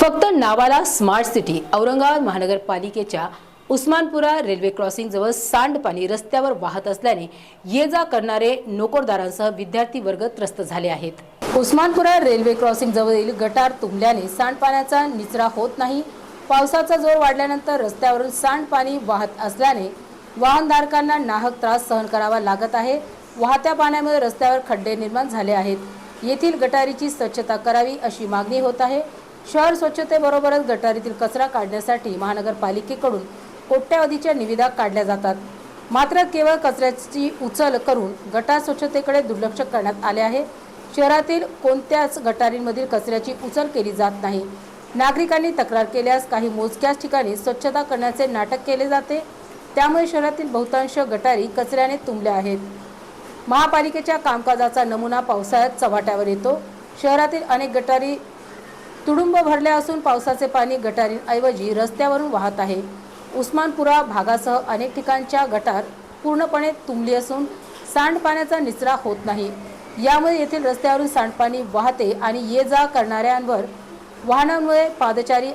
फक्त नावाला smart city Aurangabad महानगरपालिकेच्या उस्मानपुरा रेल्वे क्रॉसिंग जवळ सांडपाणी रस्त्यावर वाहत असल्याने ये जा करणारे नोकरदारांसह विद्यार्थी वर्ग त्रस्त झाले आहेत. उस्मानपुरा रेल्वे क्रॉसिंग जवळील गटार तुंबल्याने सांडपाण्याचा निचरा होत नाही. पावसाचा जोर वाढल्यानंतर रस्त्यावरून सांडपाणी वाहत असल्याने वाहनधारकांना नाहक त्रास सहन करावा लागत आहे. वाहत्या पाण्यामुळे रस्त्यावर खड्डे निर्माण झाले आहेत. येथील गटारीची स्वच्छता करावी अशी मागणी होत आहे. शहर स्वच्छतेबरोबरच गटारीतील कचरा काढण्यासाठी महानगरपालिकेकडून कोट्यावधीच्या निविदा काढल्या जातात. मात्र केवळ कचऱ्याची उचल करून गटार स्वच्छतेकडे दुर्लक्ष करण्यात आले आहे. शहरातील कोणत्याच गटारींमधील कचऱ्याची उचल केली जात नाही. नागरिकांनी तक्रार केल्यास काही मोजक्याच ठिकाणी स्वच्छता करण्याचे नाटक केले जाते. त्यामुळे शहरातील बहुतांश गटारी कचऱ्याने तुंबल्या आहेत. महापालिकेच्या कामकाजाचा नमुना पावसाळ्यात चव्हाट्यावर येतो. शहरातील अनेक गटारी तुडुंब भरल्या असून पावसाचे पाणी गटारींऐवजी रस्त्यावरून वाहत आहे. उस्मानपुरा भागासह अनेक ठिकाणच्या गटार पूर्णपणे तुंबली असून सांडपाण्याचा निचरा होत नाही. यामुळे येथील रस्त्यावरून सांडपाणी वाहते आणि ये जा करणाऱ्यांवर वाहनांमुळे पादचारी आणि